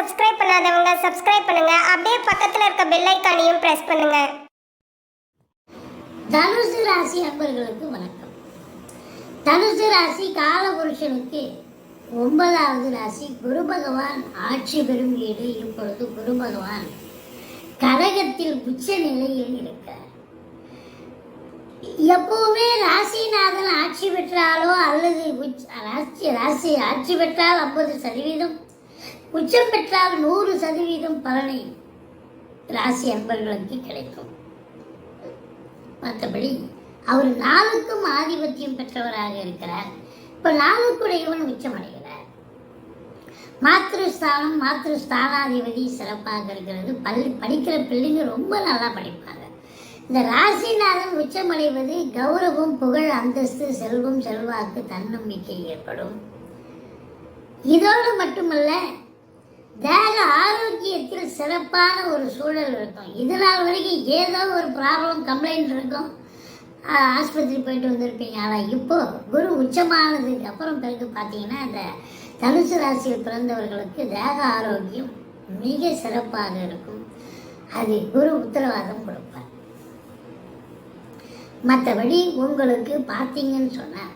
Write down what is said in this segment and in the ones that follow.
Subscribe பண்ணாதவங்க subscribe பண்ணுங்க. அப்படியே பக்கத்துல இருக்க பெல் ஐக்கானையும் பிரஸ் பண்ணுங்க. தனுசு ராசி அன்பர்களுக்கு வணக்கம். தனுசு ராசி காலபுருஷனுக்கு ஒன்பதாவது ராசி குரு பகவான் ஆட்சி பெறும் வீடு. இப்பொழுது குரு பகவான் கடகத்தில் உச்ச நிலையில் இருக்கிறார் எப்பவுமே ராசிநாதன் ஆட்சி பெற்றாலோ அல்லது ராசி ராசி ஆட்சி பெற்றால் ஐம்பது சதவீதம் உச்சம் பெற்றால் நூறு சதவீதம் பலனை ராசி அன்பர்களுக்கு கிடைக்கும். மற்றபடி அவர் நாளுக்கும் ஆதிபத்தியம் பெற்றவராக இருக்கிறார். இப்போ நாளுக்குடையவன் உச்சமடைகிறார். மாத்திருஸ்தானம் மாத்திரு ஸ்தானாதிபதி சிறப்பாக இருக்கிறது. பள்ளி படிக்கிற பிள்ளைங்க ரொம்ப நல்லா படிப்பாங்க. இந்த ராசிநாதன் உச்சமடைவது கௌரவம் புகழ் அந்தஸ்து செல்வம் செல்வாக்கு தன்னம்பிக்கை ஏற்படும். இதோடு மட்டுமல்ல தேக ஆரோக்கியத்தில் சிறப்பான ஒரு சூழல் இருக்கும். இதனால் வரைக்கும் ஏதோ ஒரு ப்ராப்ளம் கம்ப்ளைண்ட் இருக்கும். ஆஸ்பத்திரி போயிட்டு வந்திருப்பீங்க. ஆனால் இப்போது குரு உச்சமானதுக்கு அப்புறம் பிறகு பார்த்தீங்கன்னா இந்த தனுசு ராசியில் பிறந்தவர்களுக்கு தேக ஆரோக்கியம் மிக சிறப்பாக இருக்கும். அது குரு உத்தரவாதம் கொடுப்பார். மற்றபடி உங்களுக்கு பார்த்தீங்கன்னு சொன்னால்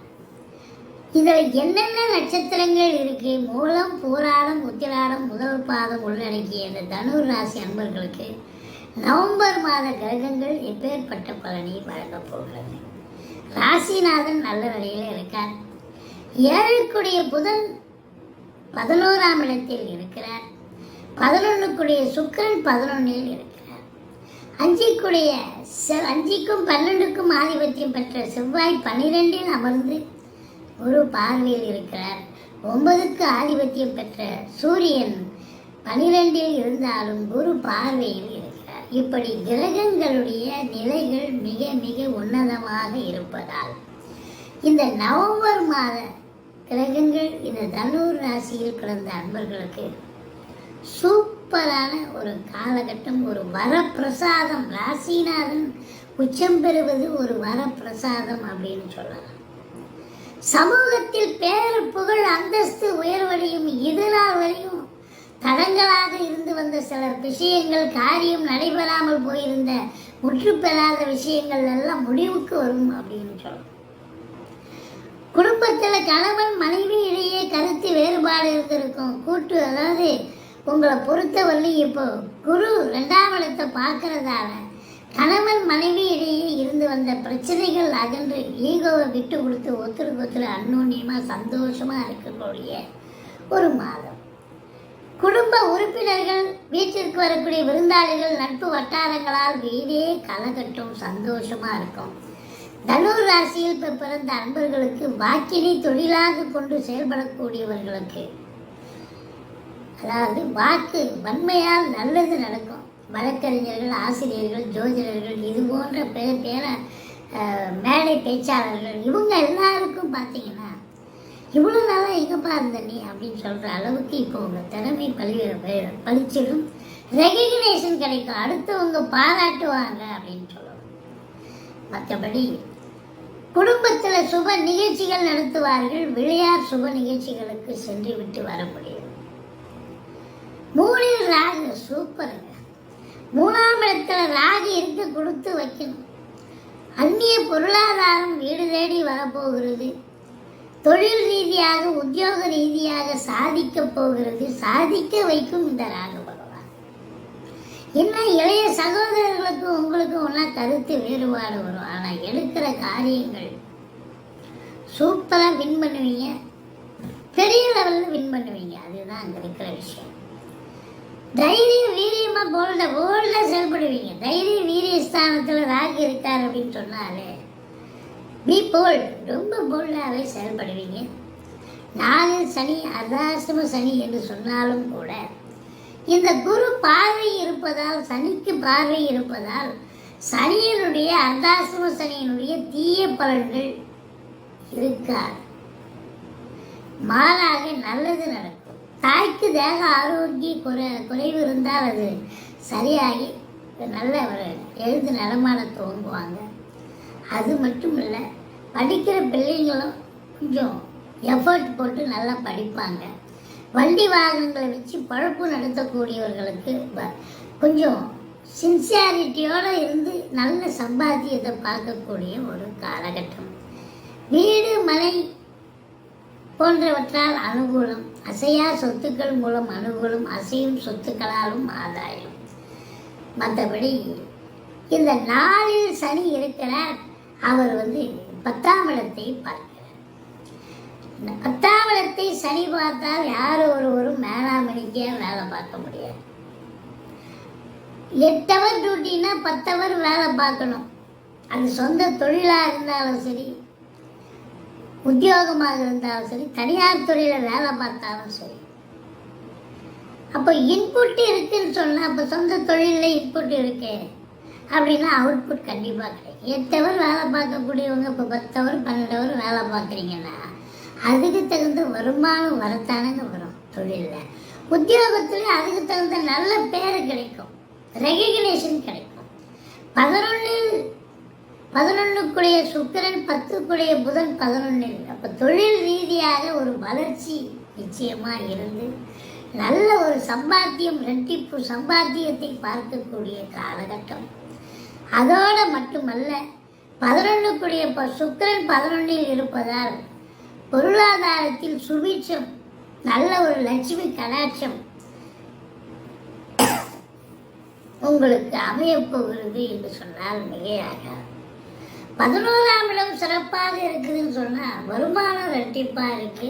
இதில் என்னென்ன நட்சத்திரங்கள் இருக்கு? மூலம் பூராடம் உத்திராடம் முதல் பாதம் உள்ளடக்கிய இந்த தனுர் ராசி அன்பர்களுக்கு நவம்பர் மாத கிரகங்கள் எப்பேற்பட்ட பலனை வழங்கப் போகிறது? ராசிநாதன் நல்ல நிலையில் இருக்கார். ஏழுக்குடைய புதன் பதினோராம் இடத்தில் இருக்கிறார். பதினொன்றுக்குடைய சுக்கிரன் பதினொன்னில் இருக்கிறார். அஞ்சுக்குடைய செ- அஞ்சுக்கும் பன்னெண்டுக்கும் ஆதிபத்தியம் பெற்ற செவ்வாய் பன்னிரெண்டில் அமர்ந்து குரு பார்வையில் இருக்கிறார். ஒன்பதுக்கு ஆதிபத்தியம் பெற்ற சூரியன் பனிரெண்டில் இருந்தாலும் குரு பார்வையில் இருக்கிறார். இப்படி கிரகங்களுடைய நிலைகள் மிக மிக உன்னதமாக இருப்பதால் இந்த நவம்பர் மாத கிரகங்கள் இந்த தனுர் ராசியில் பிறந்த அன்பர்களுக்கு சூப்பரான ஒரு காலகட்டம் ஒரு வரப்பிரசாதம். ராசிநாதன் உச்சம் பெறுவது ஒரு வரப்பிரசாதம் அப்படின்னு சொல்லலாம். சமூகத்தில் பேர் புகழ் அந்தஸ்து உயர்வடையும் இது நாள் வரையும் தடங்களாக இருந்து வந்த சில விஷயங்கள் காரியம் நடைபெறாமல் போயிருந்த முற்று பெறாத விஷயங்கள் எல்லாம் முடிவுக்கு வரும் அப்படின்னு சொல்லலாம். குடும்பத்தில் கணவன் மனைவி இடையே கருத்து வேறுபாடு இருந்திருக்கும். கூட்டு அதாவது உங்களை பொறுத்தவரை இப்போ குரு ரெண்டாம் இடத்தை பார்க்கறதால கணவன் மனைவி வந்த பிரச்சனைகள் அகன்று ஈகோவை விட்டு கொடுத்து ஒத்துருக்கு ஒத்துரு அன்னோன்யமாக சந்தோஷமாக இருக்கக்கூடிய ஒரு மாதம். குடும்ப உறுப்பினர்கள் வீட்டிற்கு வரக்கூடிய விருந்தாளிகள் நட்பு வட்டாரங்களால் வீடே கலகட்டும் சந்தோஷமாக இருக்கும். தனுர் ராசியில் இப்ப பிறந்த அன்பர்களுக்கு வாக்கினை தொழிலாக கொண்டு செயல்படக்கூடியவர்களுக்கு அதாவது வாக்கு வன்மையால் நல்லது நடக்கும். வழக்கறிஞர்கள் ஆசிரியர்கள் ஜோதிடர்கள் இது போன்ற பேர பேர மேடை பேச்சாளர்கள் இவங்க எல்லாருக்கும் பார்த்தீங்கன்னா இவ்வளோ நாளாக எங்கப்பா இருந்த நீ? அப்படின்னு சொல்கிற அளவுக்கு இப்போ உங்கள் திறமை பழி பழிச்சிடும் ரெகக்னேஷன் கிடைக்கும். அடுத்தவங்க பாராட்டுவாங்க அப்படின்னு சொல்லுவாங்க மற்றபடி குடும்பத்தில் சுப நிகழ்ச்சிகள் நடத்துவார்கள். விளையார் சுப நிகழ்ச்சிகளுக்கு சென்று விட்டு வர முடியும். மூணில் ராகு சூப்பருங்க. மூணாம் இடத்துல ராகு இருக்க கொடுத்து வைக்கணும். அந்நிய பொருளாதாரம் வீடு தேடி வரப்போகிறது. தொழில் ரீதியாக உத்தியோக ரீதியாக சாதிக்க போகிறது. சாதிக்க வைக்கும் இந்த ராகு பகவான். என்ன இளைய சகோதரர்களுக்கும் உங்களுக்கும் ஒன்றா கருத்து வேறுபாடு வரும். ஆனால் எடுக்கிற காரியங்கள் சூப்பராக வின் பண்ணுவீங்க. பெரிய லெவலில் வின் பண்ணுவீங்க. அதுதான் அங்கே இருக்கிற விஷயம். தைரியம் வீரியமாக போல்ட போல்டாக செயல்படுவீங்க. தைரிய வீரிய ஸ்தானத்தில் ராகு இருக்கார் அப்படின்னு சொன்னாலே பி போல்ட் ரொம்ப போல்டாகவே செயல்படுவீங்க. நாலு சனி அர்தாசிரம சனி என்று சொன்னாலும் கூட இந்த குரு பார்வை இருப்பதால் சனிக்கு பார்வை இருப்பதால் சனியினுடைய அர்தாசிரம சனியினுடைய தீய பலன்கள் இருக்காது. மாறாக நல்லது நடக்கும். தாய்க்கு தேக ஆரோக்கிய குறை குறைவு இருந்தால் அது சரியாகி நல்ல ஒரு எழுந்து நடமாட துவங்குவாங்க அது மட்டும் இல்லை படிக்கிற பிள்ளைங்களும் கொஞ்சம் எஃபர்ட் போட்டு நல்லா படிப்பாங்க. வண்டி வாகனங்களை வச்சு பழப்பு நடத்தக்கூடியவர்களுக்கு கொஞ்சம் சின்சியாரிட்டியோடு இருந்து நல்ல சம்பாத்தியத்தை பார்க்கக்கூடிய ஒரு காலகட்டம். வீடு மனை போன்றவற்றால் அனுகூலம் அசையா சொத்துக்கள் மூலம் அனுகூலம் அசையும் சொத்துக்களாலும் ஆதாயம் மற்றபடி இந்த நாளில் சனி இருக்கிறார் அவர் வந்து பத்தாம் இடத்தை பார்க்கிறார். இந்த பத்தாம் இடத்தை சனி பார்த்தால் யார் ஒருவரும் மேலாமணிக்கே வேலை பார்க்க முடியாது. எட்டவர் டியூட்டின்னா பத்தவர் வேலை பார்க்கணும். அது சொந்த தொழிலாக இருந்தாலும் சரி உத்தியோகமாக இருந்தாலும் சரி தனியார் துறையில் வேலை பார்த்தாலும் சரி. அப்போ இன்புட் இருக்குன்னு சொன்னால் அப்போ சொந்த தொழிலில் இன்புட் இருக்கு அப்படின்னா அவுட்புட் கண்டிப்பாக கிடைக்கும். எட்டவர் வேலை பார்க்கக்கூடியவங்க இப்போ பத்தவர் பன்னெண்டவர் வேலை பார்க்குறீங்கன்னா அதுக்கு தகுந்த வருமானம் வரத்தானங்க வரும் தொழிலில். உத்தியோகத்துலேயும் அதுக்கு தகுந்த நல்ல பேர் கிடைக்கும். ரெகக்னேஷன் கிடைக்கும். பதினொன்று பதினொன்றுக்குரிய சுக்கிரன் பத்துக்குடைய புதன் பதினொன்றில் அப்போ தொழில் ரீதியாக ஒரு வளர்ச்சி நிச்சயமாக இருந்து நல்ல ஒரு சம்பாத்தியம் ரெட்டிப்பு சம்பாத்தியத்தை பார்க்கக்கூடிய காலகட்டம். அதோடு மட்டுமல்ல பதினொன்றுக்குரிய இப்போ சுக்கிரன் பதினொன்றில் இருப்பதால் பொருளாதாரத்தில் சுபிட்சம் நல்ல ஒரு லட்சுமி கடாட்சம் உங்களுக்கு அமையப் போகிறது என்று சொன்னால் மிகையாகாது. பதினோராம் இடம் சிறப்பாக இருக்குதுன்னு சொன்னால் வருமானம் ரெட்டிப்பாக இருக்கு.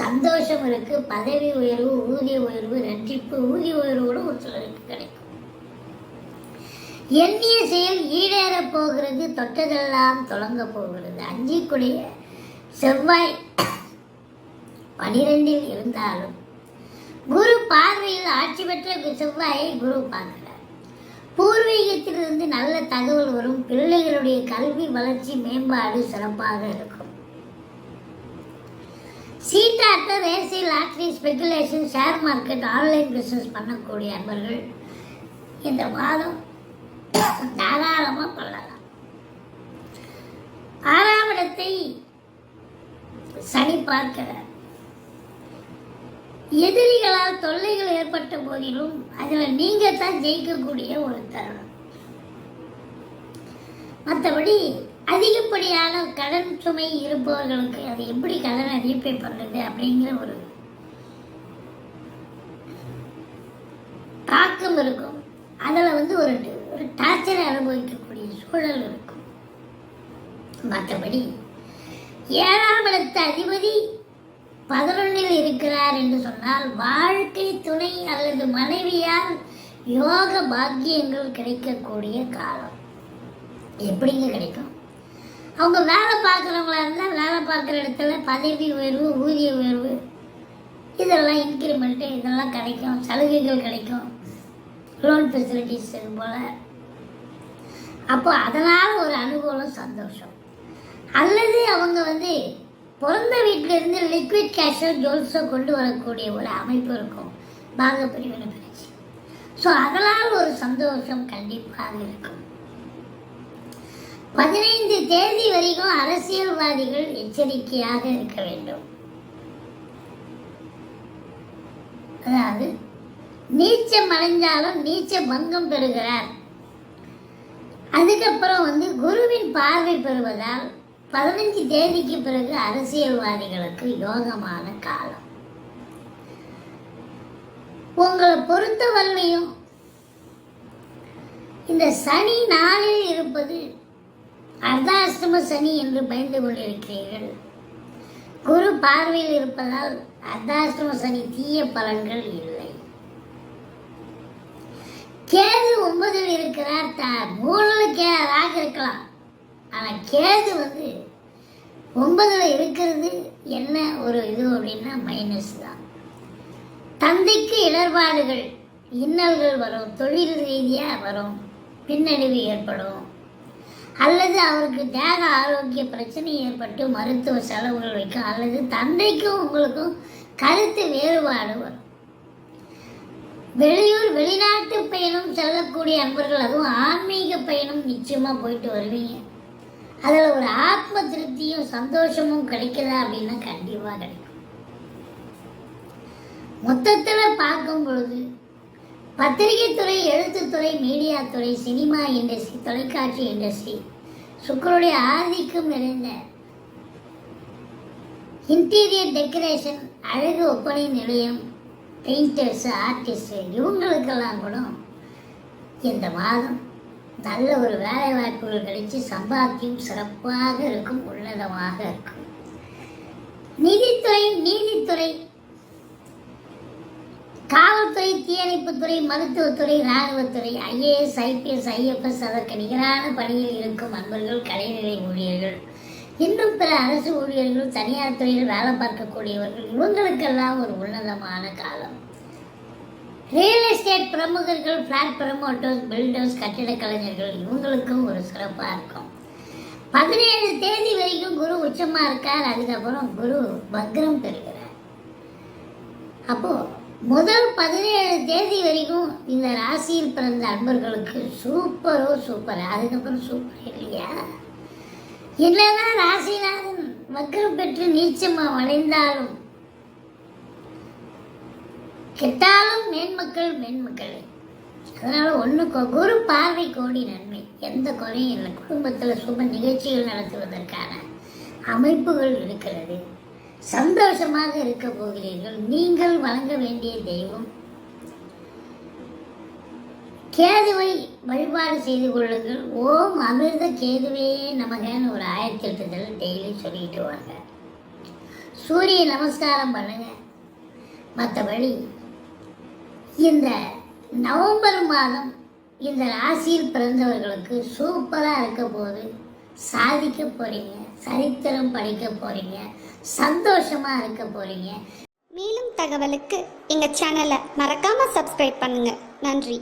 சந்தோஷம் இருக்கு பதவி உயர்வு ஊதிய உயர்வு ரெட்டிப்பு ஊதிய உயர்வோடு ஒரு சிலருக்கு கிடைக்கும். எண்ணிய செயல் ஈடேறப் போகிறது தொட்டதெல்லாம் தொடங்க போகிறது. அஞ்சிக்குடைய செவ்வாய் பனிரெண்டில் இருந்தாலும் குரு பார்வையில் ஆட்சி பெற்ற செவ்வாயை குரு பார்க்கிறார். பூர்வீகத்திலிருந்து நல்ல தகவல் வரும். பிள்ளைகளுடைய கல்வி வளர்ச்சி மேம்பாடு சிறப்பாக இருக்கும். சீட்டாட்டம் ரேசி lottery speculation share market online business பண்ணக்கூடிய அன்பர்கள் இந்த மாதம் தாராளமாக பண்ணலாம். ஆறாம் இடத்தை சனி பார்க்கிறார். எதிரிகளால் தொல்லைகள் ஏற்பட்ட போதிலும் அதில் நீங்கள் தான் ஜெயிக்கக்கூடிய ஒரு தருணம். மற்றபடி அதிகப்படியான கடன் சுமை இருப்பவர்களுக்கு அது எப்படி கடனை ரீபே பண்ணுறது அப்படிங்கிற ஒரு தாக்கம் இருக்கும். அதில் வந்து ஒரு ஒரு டார்ச்சரை அனுபவிக்கக்கூடிய சூழல் இருக்கும். மற்றபடி ஏழாம் இடத்து அதிபதி பதினொன்னில் இருக்கிறார் என்று சொன்னால் வாழ்க்கை துணை அல்லது மனைவியால் யோக பாக்கியங்கள் கிடைக்கக்கூடிய காலம். எப்படிங்க கிடைக்கும்? அவங்க வேலை பார்க்குறவங்களா இருந்தால் வேலை பார்க்குற இடத்துல பதவி உயர்வு ஊதிய உயர்வு இதெல்லாம் இன்க்ரிமெண்ட்டு இதெல்லாம் கிடைக்கும். சலுகைகள் கிடைக்கும். லோன் ஃபெசிலிட்டிஸ் இது போல். அப்போ அதனால் ஒரு அனுகூலம் சந்தோஷம். அல்லது அவங்க வந்து பிறந்த வீட்டிலிருந்து லிக்விட் கேஷோ ஜோல்ஸை கொண்டு வரக்கூடிய ஒரு அமைப்பு இருக்கும். பாக பிரிவினை பிரிச்சு ஸோ அதனால் ஒரு சந்தோஷம் கண்டிப்பாக இருக்கும். பதினைந்து தேதி வரைக்கும் அரசியல்வாதிகள் எச்சரிக்கையாக இருக்க வேண்டும். அதாவது நீச்சம் அடைஞ்சாலும் நீச்ச பங்கம் பெறுகிறார். அதுக்கப்புறம் வந்து குருவின் பார்வை பெறுவதால் பதினஞ்சு தேதிக்கு பிறகு அரசியல்வாதிகளுக்கு யோகமான காலம். உங்களை பொறுத்த வல்லையும் இந்த சனி நாளில் இருப்பது அர்த்தாஷ்டம சனி என்று பயந்து கொண்டிருக்கிறீர்கள். குரு பார்வையில் இருப்பதால் அர்த்தாஷ்டம சனி தீய பலன்கள் இல்லை. கேது ஒன்பதில் இருக்கிறார். த மூணுல கே ராக இருக்கலாம். ஆனால் கேது வந்து ஒன்பதில் இருக்கிறது என்ன ஒரு இது அப்படின்னா மைனஸ் தான். தந்தைக்கு இடர்பாடுகள் இன்னல்கள் வரும் தொழில் ரீதியாக வரும் பின்னடைவு ஏற்படும். அல்லது அவருக்கு தேக ஆரோக்கிய பிரச்சனை ஏற்பட்டு மருத்துவ செலவுகள் வைக்கும் அல்லது தந்தைக்கும் உங்களுக்கும் கருத்து வேறுபாடு வரும். வெளியூர் வெளிநாட்டு பயணம் செல்லக்கூடிய அன்பர்கள் அதுவும் ஆன்மீக பயணம் நிச்சயமாக போயிட்டு வருவீங்க. அதில் ஒரு ஆத்ம திருப்தியும் சந்தோஷமும் கிடைக்குதா அப்படின்னா கண்டிப்பாக கிடைக்கும். மொத்தத்தில் பார்க்கும் பொழுது பத்திரிகை துறை எழுத்துத்துறை மீடியா துறை சினிமா இண்டஸ்ட்ரி தொலைக்காட்சி இண்டஸ்ட்ரி சுக்கருடைய ஆதிக்கம் நிறைந்த இன்டீரியர் டெக்கரேஷன் அழகு ஒப்பனை நிலையம் பெயிண்டர்ஸு ஆர்டிஸ்ட் இவங்களுக்கெல்லாம் கூட இந்த மாதம் நல்ல ஒரு வேலை வாய்ப்புகள் கிடைச்சி சம்பாத்தியம் சிறப்பாக இருக்கும் உன்னதமாக இருக்கும். நிதித்துறை நீதித்துறை. காவல்துறை தீயணைப்புத்துறை மருத்துவத்துறை இராணுவத்துறை ஐஏஎஸ் ஐபிஎஸ் ஐஎஃப்எஸ் அதற்கு நிகரான பணியில் இருக்கும் அன்பர்கள் கலைநிலை ஊழியர்கள். இன்னும் பிற அரசு ஊழியர்கள் தனியார் துறையில் வேலை பார்க்கக்கூடியவர்கள் இவங்களுக்கெல்லாம் ஒரு உன்னதமான காலம். ரியல் எஸ்டேட் பிரமுகர்கள் ஃப்ளாட் ப்ரமோட்டர்ஸ் பில்டர்ஸ் கட்டிடக் கலைஞர்கள் இவங்களுக்கும் ஒரு சிறப்பாக இருக்கும். பதினேழு தேதி வரைக்கும் குரு உச்சமாக இருக்கார். அதுக்கப்புறம் குரு வக்ரம் பெறுகிறார். அப்போது முதல் பதினேழு தேதி வரைக்கும் இந்த ராசியில் பிறந்த அன்பர்களுக்கு சூப்பரோ சூப்பர் அதுக்கப்புறம் சூப்பர் இல்லையா? என்னதான் ராசிநாதன் வக்ரம் பெற்று நீச்சமா வளைந்தாலும் கெட்டாலும் மேன்மக்கள் மேன்மக்களே. அதனால் ஒன்று குரு பார்வை கோடி நன்மை. எந்த குறையும் இல்லை. குடும்பத்தில் சுப நிகழ்ச்சிகள் நடத்துவதற்கான அமைப்புகள் இருக்கிறது. சந்தோஷமாக இருக்க போகிறீர்கள். நீங்கள் வழங்க வேண்டிய தெய்வம். கேதுவை வழிபாடு செய்து கொள்ளுங்கள். ஓம் அமிர்த கேதுவே நமகன்னு ஒரு ஆயிரத்தி எட்டு தடவை டெய்லி சொல்லிட்டு வாங்க. சூரிய நமஸ்காரம் பண்ணுங்க. மற்றபடி இந்த நவம்பர் மாதம் இந்த ராசியில் பிறந்தவர்களுக்கு சூப்பராக இருக்க போது சாதிக்க போறீங்க சரித்திரம் படிக்க போறீங்க சந்தோஷமாக இருக்க போறீங்க. மேலும் தகவலுக்கு எங்கள் சேனலை மறக்காமல் சப்ஸ்கிரைப் பண்ணுங்கள் நன்றி.